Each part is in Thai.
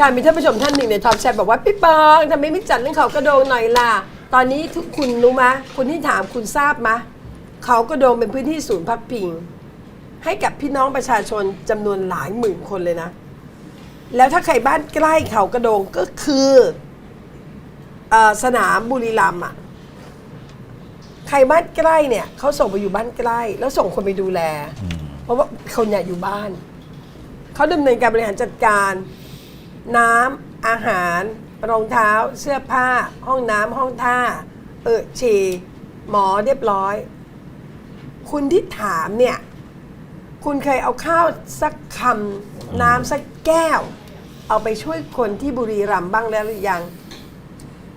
การมีท่านผู้ชมท่านหนึ่งในทอปแชทบอกว่าพี่ปองทำไมไม่จัดเรื่องเขากระโดงหน่อยล่ะ ตอนนี้ทุกคุณรู้ไหมคุณที่ถามคุณทราบไหมเขากระโดงเป็นพื้นที่ศูนย์พักพิง ให้กับพี่น้องประชาชนจำนวนหลายหมื่นคนเลยนะ แล้วถ้าใครบ้านใกล้เขากระโดงก็คืออสนามบุรีรัมย์อะใครบ้านใกล้เนี่ยเขาส่งไปอยู่บ้านใกล้ แล้วส่งคนไปดูแล เพราะว่าคนอยากอยู่บ้านเขาดำเนินการบริหารจัดการ น้ำอาหาร รองเท้า เสื้อผ้า ห้องน้ำห้องท่า เออฉี่หมอเรียบร้อย คุณที่ถามเนี่ย คุณเคยเอาข้าวสักคำน้ำสักแก้ว เอาไปช่วยคนที่บุรีรัมย์บ้างแล้วหรือยัง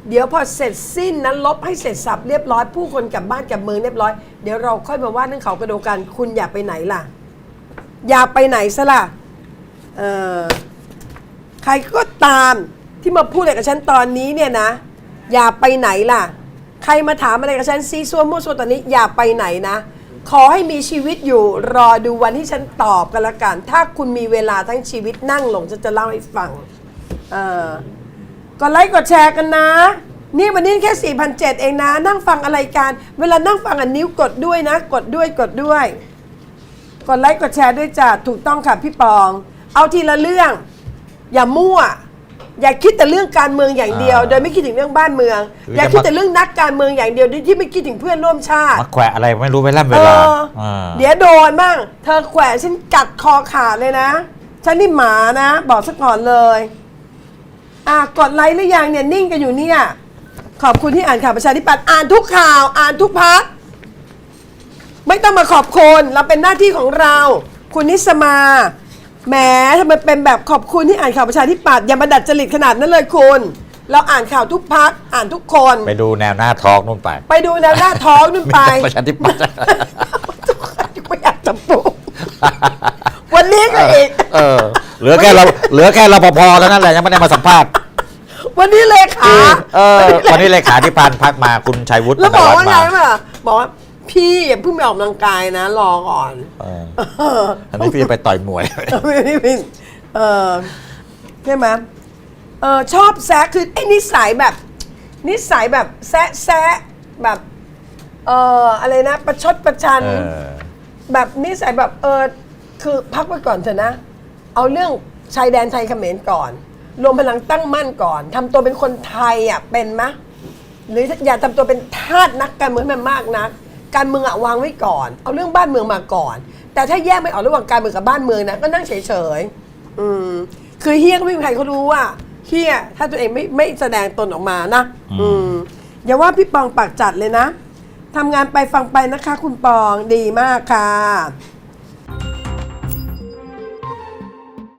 เดี๋ยวพอเสร็จสิ้นนั้นลบให้เสร็จสับเรียบร้อยผู้คนกลับบ้านกลับเมืองเรียบร้อย เดี๋ยวเราค่อยมาว่าเรื่องเขากระโดกัน คุณอย่าไปไหนล่ะ อย่าไปไหนซะล่ะ เออ รก็ตามที่มาพูดอะไรกับฉันตอนนี้เนี่ยนะ อย่าไปไหนล่ะ ใครมาถามอะไรกับฉันซีซัวมั่วซัวตอนนี้อย่าไปไหนนะ ขอให้มีชีวิตอยู่รอดูวันที่ฉันตอบกันละกัน ถ้าคุณมีเวลาทั้งชีวิตนั่งลงฉันจะเล่าให้ฟังเออกดไลค์กดแชร์กันนะ นี่วันนี้แค่ 4,700 เองนะ นั่งฟังอะไรกัน เวลานั่งฟังอันนิ้วกดด้วยนะ กดด้วยกดด้วย กดไลค์กดแชร์ด้วยจ้ะถูกต้องค่ะพี่ปอง เอาทีละเรื่อง อย่ามั่ว อย่าคิดแต่เรื่องการเมืองอย่างเดียว อ่าโดยไม่คิดถึงเรื่องบ้านเมือง หรืออย่าจะคิดมาแต่เรื่องนักการเมืองอย่างเดียวโดยที่ไม่คิดถึงเพื่อนร่วมชาติ มาแขวะอะไรไม่รู้ไม่ล่ำเวเอลาออ่า เดี๋ยวโดนบ้างเธอแขวะฉันกัดคอขาดเลยนะ ฉันนี่หมานะ บอกสักก่อนเลย อะกดไลค์หรือยังเนี่ยนิ่งกันอยู่เนี่ย ขอบคุณที่อ่านข่าวประชาธิปัตย์อ่านทุกข่าว อ่านทุกพัก ไม่ต้องมาขอบคุณเราเป็นหน้าที่ของเรา คุณนิสมา แหมทำไมเป็นแบบขอบคุณที่อ่านข่าวประชาธิปัตย์อย่ามาดัดจริตขนาดนั้นเลยคุณ เราอ่านข่าวทุกพักอ่านทุกคน ไปดูแนวหน้าทอกนู่นไปไปดูแนวหน้าท้องนู่นไปมีแต่ประชาธิปัตย์ ไม่อยากจะปลุกวันนี้ก็อีก เออ เหลือแค่เราเหลือแค่รปภแล้วนั่นแหละยังไม่ได้มาสัมภาษณ์วันนี้เลขาเออวันนี้เลขาธิการพักมาคุณชัยวุฒิแล้วบอกว่าไงปัณณวัฒน์ป่ะบอกว่า พี่อย่าเพิ่งไปออกกำลังกายนะ รอก่อนเออเอออันนี้พี่จะไปต่อยมวย ไม่ไม่ไม่เออใช่ไหมเออชอบแซะคือไอ้นิสัยแบบ นิสัยแบบแซะแซะแบบเอออะไรนะ ประชดประชัน เออ แบบนิสัยแบบเออคือพักไว้ก่อนเถอะนะ เอาเรื่องชายแดนไทยเขมรก่อน รวมพลังตั้งมั่นก่อนทำตัวเป็นคนไทยอะเป็นมะหรืออย่าทำตัวเป็นทาสนักการเมืองให้มันมากนัก การเมืองอะวางไว้ก่อน เอาเรื่องบ้านเมืองมาก่อน แต่ถ้าแยกไม่ออกระหว่างการเมืองกับบ้านเมืองนะก็นั่งเฉยๆอืมคือเฮียก็ไม่มีใครเขารู้ว่าเฮียถ้าตัวเองไม่ไม่แสดงตนออกมานะ อืมอย่าว่าพี่ปองปากจัดเลยนะทำงานไปฟังไปนะคะ คุณปองดีมากค่ะ